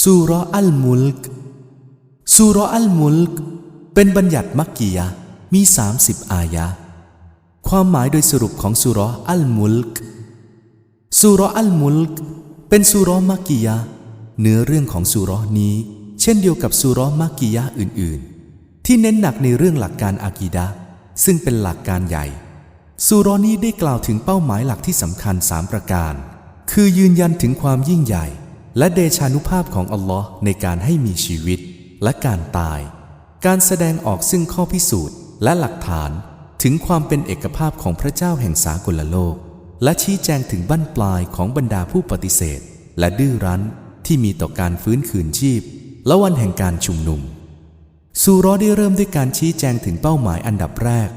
ซูราะอัลมุลกซูราะอัลมุลกเป็นบัญญัติมักกียะมี 30 อายะ ความหมายโดยสรุปของซูราะอัลมุลกซูราะอัลมุลกเป็นซูราะมักกียะเนื้อเรื่องของซูราะนี้ เช่นเดียวกับซูราะมักกียะอื่น ๆ ที่เน้นหนักในเรื่องหลักการอากีดะซึ่งเป็นหลักการใหญ่ซูราะนี้ได้กล่าวถึงเป้าหมายหลักที่สำคัญสามประการ คือยืนยันถึงความยิ่งใหญ่ และเดชานุภาพของอัลลอฮ์ในการให้มีชีวิตและการตาย การแสดงออกซึ่งข้อพิสูจน์และหลักฐานถึงความเป็นเอกภาพของพระเจ้าแห่งสากลโลก และชี้แจงถึงบั้นปลายของบรรดาผู้ปฏิเสธ และดื้อรั้นที่มีต่อการฟื้นคืนชีพ และวันแห่งการชุมนุมซูราะห์ได้เริ่มด้วยการชี้แจงถึงเป้าหมายอันดับแรก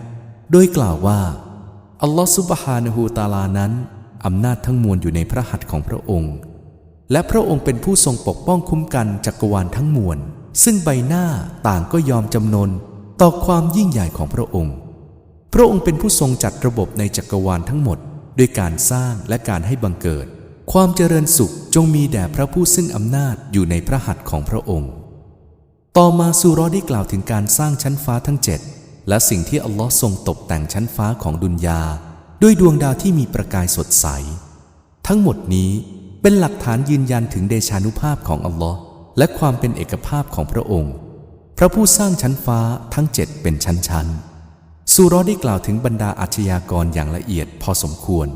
โดยกล่าวว่า อัลลอฮฺซุบฮานะฮูตาลานั้นอำนาจทั้งมวลอยู่ในพระหัตถ์ของพระองค์ และพระองค์เป็นผู้ทรงปกป้องคุ้มกันจักรวาลทั้งมวล ซึ่งใบหน้าต่างก็ยอมจำนนต่อความยิ่งใหญ่ของพระองค์ พระองค์เป็นผู้ทรงจัดระบบในจักรวาลทั้งหมด ด้วยการสร้างและการให้บังเกิด ความเจริญสุขจงมีแด่พระผู้ซึ่งอำนาจอยู่ในพระหัตถ์ของพระองค์ ต่อมาซูรได้กล่าวถึงการสร้างชั้นฟ้าทั้งเจ็ดและสิ่งที่อัลลอฮ์ทรงตกแต่งชั้นฟ้าของดุนยา ด้วยดวงดาวที่มีประกายสดใส ทั้งหมดนี้ เป็นหลักฐานยืนยันถึงเดชานุภาพของอัลลอฮ์และความเป็นเอกภาพของพระองค์ พระผู้สร้างชั้นฟ้าทั้งเจ็ดเป็นชั้นๆซูเราะห์ได้กล่าวถึงบรรดาอาชญากรอย่างละเอียดพอสมควร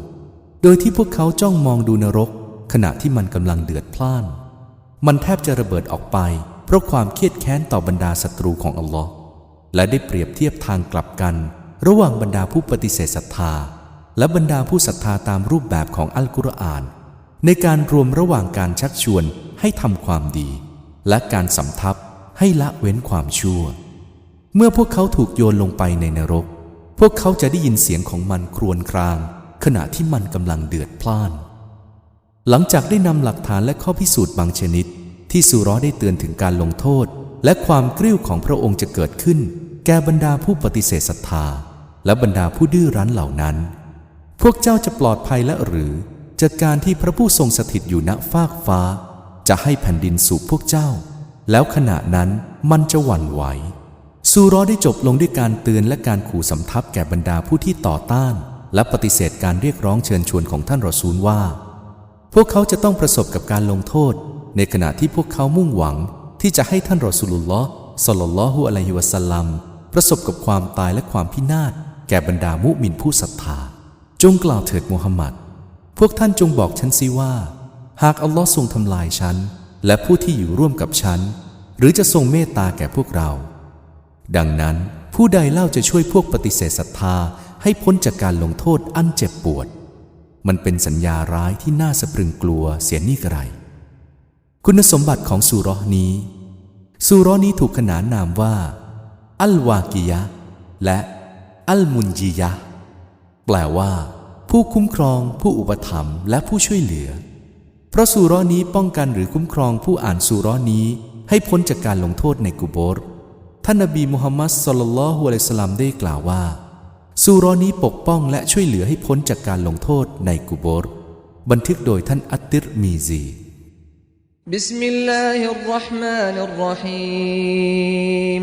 โดยที่พวกเขาจ้องมองดูนรก ขณะที่มันกำลังเดือดพล่าน มันแทบจะระเบิดออกไป เพราะความเครียดแค้นต่อบรรดาศัตรูของอัลลอฮ์และได้เปรียบเทียบทางกลับกัน ระหว่างบรรดาผู้ปฏิเสธศรัทธา และบรรดาผู้ศรัทธาตามรูปแบบของอัลกุรอาน ในการรวมระหว่างการชักชวนให้ทำความดี และการสำทับให้ละเว้นความชั่ว เมื่อพวกเขาถูกโยนลงไปในนรก พวกเขาจะได้ยินเสียงของมันครวญคราง ขณะที่มันกำลังเดือดพล่าน หลังจากได้นำหลักฐานและข้อพิสูจน์บางชนิด ที่สุราะห์ได้เตือนถึงการลงโทษ และความกริ้วของพระองค์จะเกิดขึ้น แก่บรรดาผู้ปฏิเสธศรัทธา และบรรดาผู้ดื้อรั้นเหล่านั้น พวกเจ้าจะปลอดภัยและหรือ จากการที่พระผู้ทรงสถิตอยู่ณฟากฟ้า จะให้แผ่นดินสู่พวกเจ้า แล้วขณะนั้นมันจะหวั่นไหวซูเราะห์ได้จบลงด้วยการเตือนและการขู่สำทับแก่บรรดาผู้ที่ต่อต้าน และปฏิเสธการเรียกร้องเชิญชวนของท่านรอซูลว่า พวกเขาจะต้องประสบกับการลงโทษ ในขณะที่พวกเขามุ่งหวัง ที่จะให้ท่านรอสูลุลลอฮ์สลลัลลอฮุอะลัยฮิวะสัลลัมประสบกับความตายและความพินาศแก่บรรดามุมินผู้ศรัทธา จงกล่าวเถิดมูฮัมหมัด พวกท่านจงบอกฉันสิว่า หากอัลลอฮ์ทรงทำลายฉัน และผู้ที่อยู่ร่วมกับฉัน หรือจะทรงเมตตาแก่พวกเรา ดังนั้นผู้ใดเล่าจะช่วยพวกปฏิเสธศรัทธาให้พ้นจากการลงโทษอันเจ็บปวด มันเป็นสัญญาร้ายที่น่าสะพรึงกลัวเสียนี่กระไร คุณสมบัติของสุรนี้สุรนี้ถูกขนานนามว่า อัลวากิยะ และ อัลมุนจียะ แปลว่า ผู้คุ้มครอง ผู้อุปถัมภ์และผู้ช่วยเหลือ เพราะสุเราะห์นี้ป้องกันหรือคุ้มครองผู้อ่านสุเราะห์นี้ ให้พ้นจากการลงโทษในกุโบร ท่านนบีมุฮัมมัดสลลัลลอฮุอะลัยฮิสสลามได้กล่าวว่าสุเราะห์นี้ปกป้องและช่วยเหลือให้พ้นจากการลงโทษในกุโบร บันทึกโดยท่านอัตติรมีซี بسم الله الرحمن الرحيم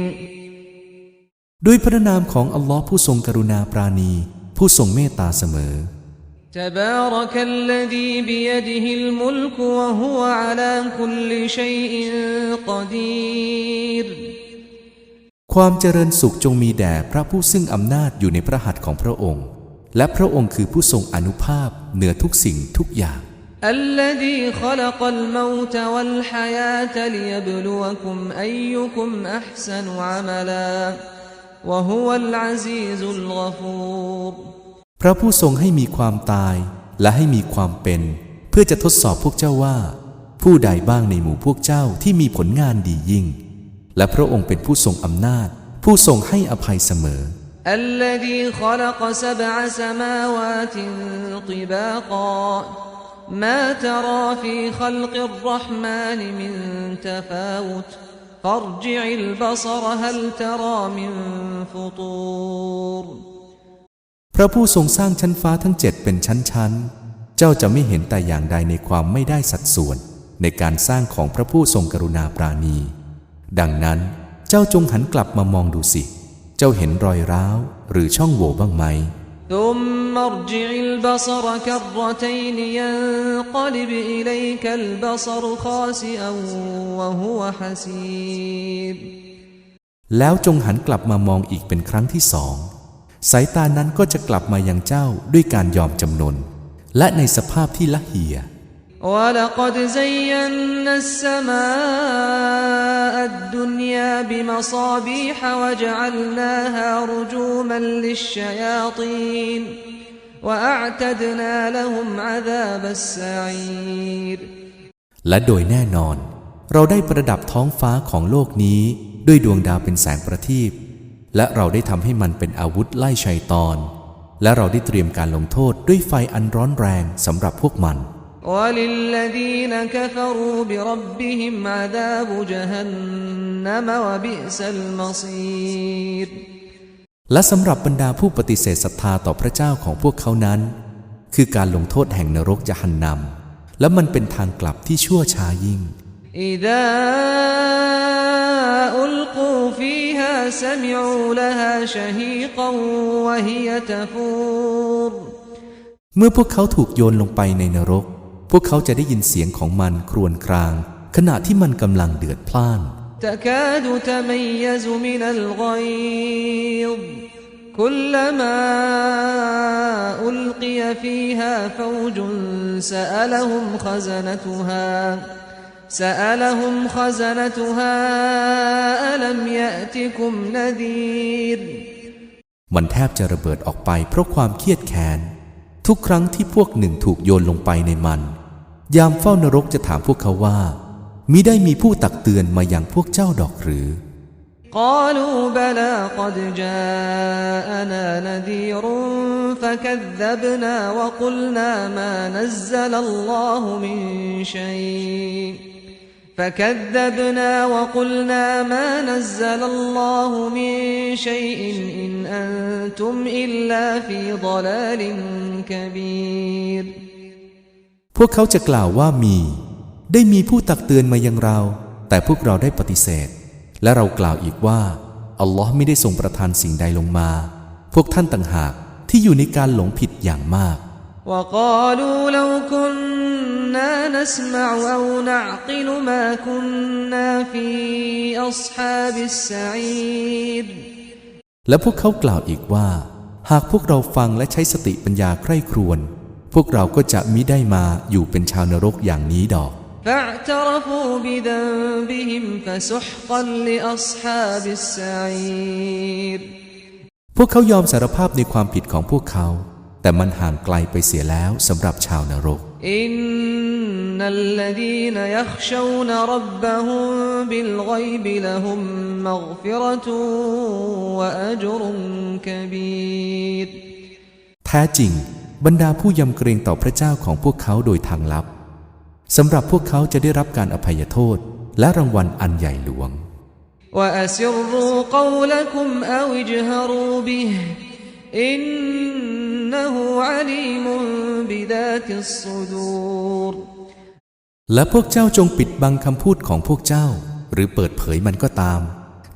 ด้วยพระนามของอัลลอฮ์ผู้ทรงกรุณาปราณี ผู้ทรงเมตตาเสมอ تبارك الذي بيده الملك وهو على كل شيء قدير ความเจริญสุขจงมีแด่พระผู้ซึ่งอำนาจอยู่ในพระหัตถ์ของพระองค์ และพระองค์คือผู้ทรงอนุภาพเหนือทุกสิ่งทุกอย่าง الذي خلق الموت والحياة ليبلوكم أيكم أحسن عملا وهو العزيز الغفور พระผู้ทรงให้มีความตายและให้มีความเป็น เพื่อจะทดสอบพวกเจ้าว่า ผู้ใดบ้างในหมู่พวกเจ้าที่มีผลงานดียิ่ง และพระองค์เป็นผู้ทรงอำนาจ ผู้ทรงให้อภัยเสมอ الذي خلق سبع سماوات طباقا ما ترى في خلق الرحمن من تفاوت فارجع البصر هل ترى من فطور พระผู้ทรงสร้างชั้นฟ้าทั้งเจ็ดเป็นชั้นๆ เจ้าจะไม่เห็นแต่อย่างใดในความไม่ได้สัดส่วน ในการสร้างของพระผู้ทรงกรุณาปราณี ดังนั้นเจ้าจงหันกลับมามองดูสิ เจ้าเห็นรอยร้าว หรือช่องโหว่บ้างไหม ثم ارجع البصر كرتين ينقلب إليك البصر خاسئا وهو حسير แล้วจงหันกลับมามองอีกเป็นครั้งที่สอง สายตานั้นก็จะกลับมายังเจ้าด้วยการยอมจำนน และในสภาพที่ละเหีย ولقد زينا السماء الدنيا بمصابيح وجعلناها رجوما للشياطين وأعتدنا لهم عذاب السعير และโดยแน่นอน เราได้ประดับท้องฟ้าของโลกนี้ ด้วยดวงดาวเป็นแสงประทีป และเราได้ทำให้มันเป็นอาวุธไล่ชัยตอน และเราได้เตรียมการลงโทษด้วยไฟอันร้อนแรงสำหรับพวกมัน وللذين كفروا بربهم عذاب جهنم وبئس المصير และสำหรับบรรดาผู้ปฏิเสธศรัทธาต่อพระเจ้าของพวกเขานั้น คือการลงโทษแห่งนรกจะหันนำ และมันเป็นทางกลับที่ชั่วช้ายิ่ง إذا ألقوا فيها سمعوا لها شهيقا وهي تفور เมื่อพวกเขาถูกโยนลงไปในนรก พวกเขาจะได้ยินเสียงของมันครวญคราง ขณะที่มันกำลังเดือดพล่าน تكاد تميز من الغيظ كلما ألقي فيها فوج سألهم خزنتها سألهم خزنتها ألم يأتكم نذير มันแทบจะระเบิดออกไปเพราะความเครียดแค้น ทุกครั้งที่พวกหนึ่งถูกโยนลงไปในมัน ยามเฝ้านรกจะถามพวกเขาว่ามิได้มีผู้ตักเตือนมาอย่างพวกเจ้าดอกหรือ قالوا بلى قد جاءنا نذير فكذبنا وقلنا ما نزل الله من شيء فكذبنا وقلنا ما نزل الله من شيء إن أنتم إلا في ضلال كبير พวกเขาจะกล่าวว่ามี ได้มีผู้ตักเตือนมายังเรา แต่พวกเราได้ปฏิเสธ และเรากล่าวอีกว่า อัลลอฮ์ไม่ได้ทรงประทานสิ่งใดลงมา พวกท่านต่างหากที่อยู่ในการหลงผิดอย่างมาก وقالوا لو كنا نسمع أو نعقل ما كنا في أصحاب السعير และพวกเขากล่าวอีกว่า หากพวกเราฟังและใช้สติปัญญาใคร่ครวญ พวกเราก็จะมิได้มาอยู่เป็นชาวนรกอย่างนี้ดอก فاعترفوا بذنبهم فسحقا لأصحاب السعير พวกเขายอมสารภาพในความผิดของพวกเขา แต่มันห่างไกลไปเสียแล้วสำหรับชาวนรก إن الذين يخشون ربهم بالغيب لهم مغفرة وأجر كبير แท้จริง บรรดาผู้ยำเกรงต่อพระเจ้าของพวกเขาโดยทางลับสำหรับพวกเขาจะได้รับการอภัยโทษ และรางวัลอันใหญ่หลวง وأسروا قولكم أو اجهروا به إنه عليم بذات الصدور และพวกเจ้าจงปิดบังคำพูดของพวกเจ้า หรือเปิดเผยมันก็ตาม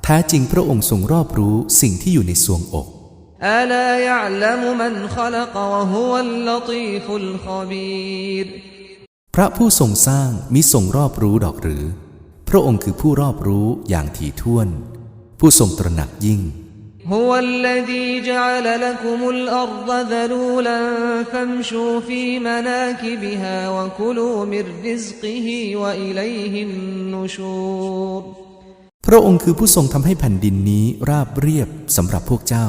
แท้จริงพระองค์ทรงรอบรู้สิ่งที่อยู่ในสวงอก ألا يعلم من خلق وهو اللطيف الخبير พระผู้ทรงสร้างมิทรงรอบรู้ดอกหรือ พระองค์คือผู้รอบรู้อย่างถี่ถ้วน ผู้ทรงตระหนักยิ่ง هو الذي جعل لكم الأرض ذلولا فامشوا في مناكبها وكلوا من رزقه وإليه النشور พระองค์คือผู้ทรงทำให้แผ่นดินนี้ราบเรียบสำหรับพวกเจ้า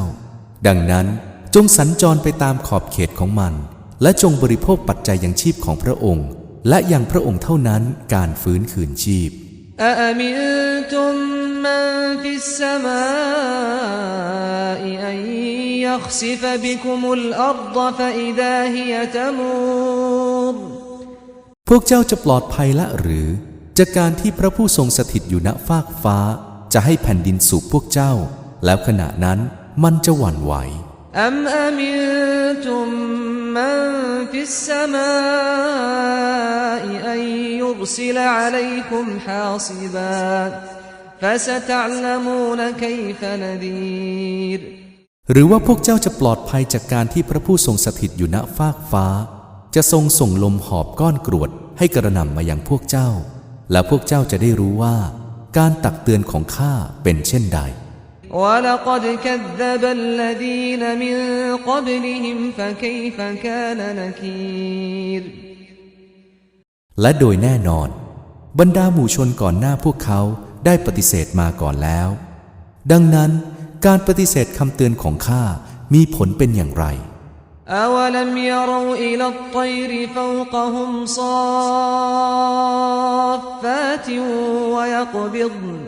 ดังนั้นจงสัญจรไปตามขอบเขตของมัน และจงบริโภคปัจจัยยังชีพของพระองค์ และยังพระองค์เท่านั้นการฟื้นคืนชีพ أأمنتم من في السماء أن يخسف بكم الأرض فإذا هي تمور พวกเจ้าจะปลอดภัยละหรือ จากการที่พระผู้ทรงสถิตอยู่ณฟากฟ้า จะให้แผ่นดินสูบพวกเจ้า แล้วขณะนั้นมันจะหวั่นไหว أم أمنتم من في السماء أن يرسل عليكم حاصبا فستعلمون كيف نذير หรือว่าพวกเจ้าจะปลอดภัยจากการที่พระผู้ทรงสถิตอยู่ณฟากฟ้า จะทรงส่งลมหอบก้อนกรวดให้กระหน่ำมายังพวกเจ้า และพวกเจ้าจะได้รู้ว่า การตักเตือนของข้าเป็นเช่นใด ولقد كذب الذين من قبلهم فكيف كان نكير และโดยแน่นอน บรรดาหมู่ชนก่อนหน้าพวกเขา ได้ปฏิเสธมาก่อนแล้ว ดังนั้นการปฏิเสธคำเตือนของข้ามีผลเป็นอย่างไร أولم يروا إلى الطير فوقهم صافات ويقبضن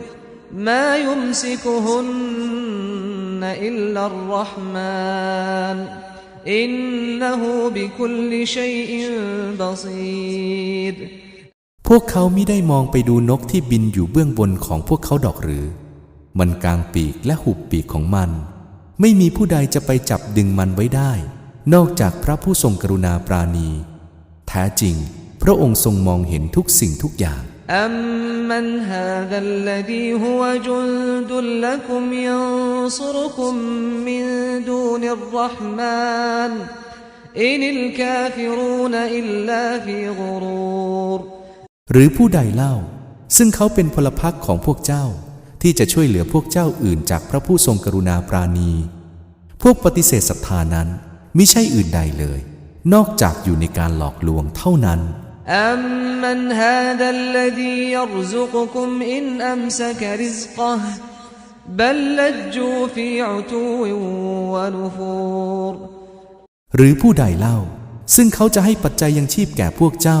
ما يمسكهن إلا الرحمن إنه بكل شيء بصير พวกเขามิได้มองไปดูนกที่บินอยู่เบื้องบนของพวกเขาดอกหรือ มันกางปีกและหุบปีกของมัน ไม่มีผู้ใดจะไปจับดึงมันไว้ได้ นอกจากพระผู้ทรงกรุณาปราณี แท้จริง พระองค์ทรงมองเห็นทุกสิ่งทุกอย่าง أمن هذا الذي هو جند لكم ينصركم من دون الرحمن إن الكافرون إلا في غرور หรือผู้ใดเล่า ซึ่งเขาเป็นพลพรรคของพวกเจ้า ที่จะช่วยเหลือพวกเจ้าอื่นจากพระผู้ทรงกรุณาปราณี พวกปฏิเสธศรัทธานั้นมิใช่อื่นใดเลย นอกจากอยู่ในการหลอกลวงเท่านั้น أمن هذا الذي يرزقكم إن أمسك رزقه بل لجوا في عتو ونفور หรือผู้ใดเล่า ซึ่งเขาจะให้ปัจจัยยังชีพแก่พวกเจ้า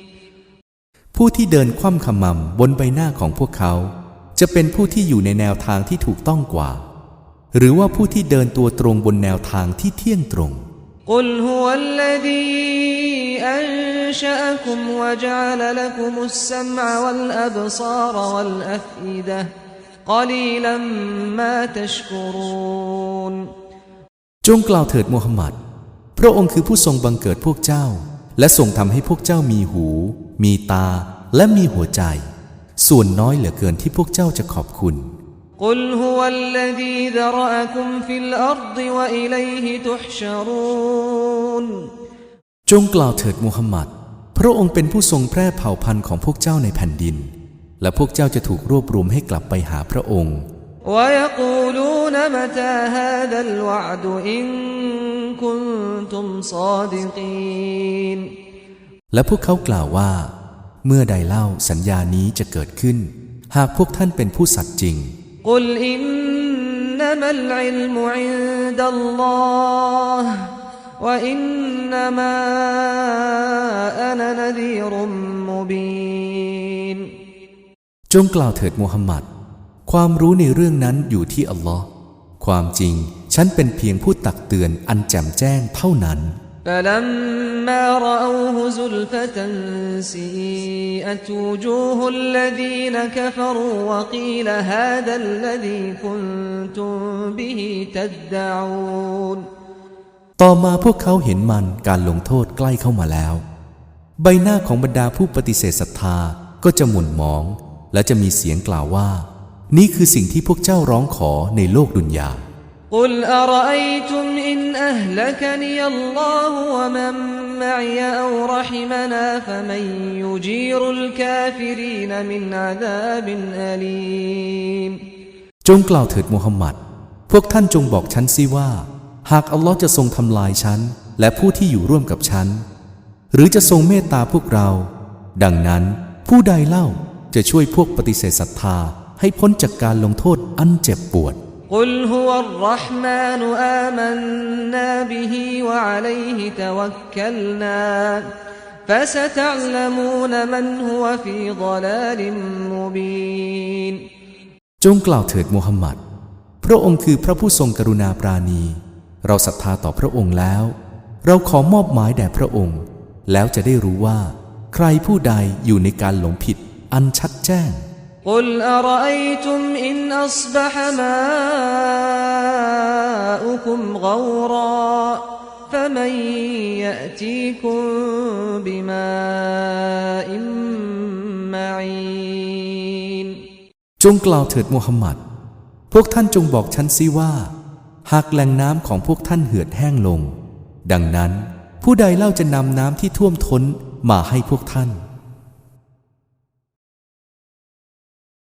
ผู้ที่เดินคว่ำขมำบนใบหน้าของพวกเขา จะเป็นผู้ที่อยู่ในแนวทางที่ถูกต้องกว่า หรือว่าผู้ที่เดินตัวตรงบนแนวทางที่เที่ยงตรงกุลฮุวัลลดีอันชะอคุมวะจาลลักุมุสซัมอวัลอับซารวัลอัฟอิดะกลีลัมมาตัชกุรูนจงกล่าวเถิดมูฮัมหมัด พระองค์คือผู้ทรงบังเกิดพวกเจ้า และทรงทำให้พวกเจ้ามีหู มีตา และมีหัวใจ ส่วนน้อยเหลือเกินที่พวกเจ้าจะขอบคุณ قل هو الذي ذرأكم في الأرض وإليه تحشرون จงกล่าวเถิดมูฮัมหมัด พระองค์เป็นผู้ทรงแพร่เผ่าพันธุ์ของพวกเจ้าในแผ่นดิน และพวกเจ้าจะถูกรวบรวมให้กลับไปหาพระองค์ ويقولون متى هذا الوعد إن كنتم صادقين และพวกเขากล่าวว่า เมื่อใดเล่าสัญญานี้จะเกิดขึ้น หากพวกท่านเป็นผู้สัตย์จริง قل إنما العلم عند الله وإنما أنا نذير مبين จงกล่าวเถิดมูฮัมหมัด ความรู้ในเรื่องนั้นอยู่ที่อัลลอฮ์ความจริง ฉันเป็นเพียงผู้ตักเตือนอันแจ่มแจ้งเท่านั้น فلما رأوه زلفة سيئت وجوه الذين كفروا وقيل هذا الذي كنتم به تدعون ต่อมาพวกเขาเห็นมันการลงโทษใกล้เข้ามาแล้ว ใบหน้าของบรรดาผู้ปฏิเสธศรัทธาก็จะหม่นหมอง และจะมีเสียงกล่าวว่า นี่คือสิ่งที่พวกเจ้าร้องขอในโลกดุนยา قل أرأيتم إن أهلكني الله ومن معي أو رحمنا فمن يجير الكافرين من عذاب أليم จงกล่าวเถิดมูฮัมหมัด พวกท่านจงบอกฉันสิว่า หากอัลลอฮ์จะทรงทำลายฉัน และผู้ที่อยู่ร่วมกับฉัน หรือจะทรงเมตตาพวกเรา ดังนั้นผู้ใดเล่าจะช่วยพวกปฏิเสธศรัทธา ให้พ้นจากการลงโทษอันเจ็บปวด قل هو الرحمن آمنا به وعليه توكلنا فستعلمون من هو في ضلال مبين จงกล่าวเถิดมูฮัมหมัด พระองค์คือพระผู้ทรงกรุณาปราณี เราศรัทธาต่อพระองค์แล้ว เราขอมอบหมายแด่พระองค์ แล้วจะได้รู้ว่า ใครผู้ใดอยู่ในการหลงผิด อันชัดแจ้ง قل أرأيتم إن أصبح ماؤكم غورا فمن يأتيكم بماء معين จงกล่าวเถิดมูฮัมหมัด พวกท่านจงบอกฉันซิว่า หากแหล่งน้ำของพวกท่านเหือดแห้งลง ดังนั้น ผู้ใดเล่าจะนำน้ำที่ท่วมท้นมาให้พวกท่าน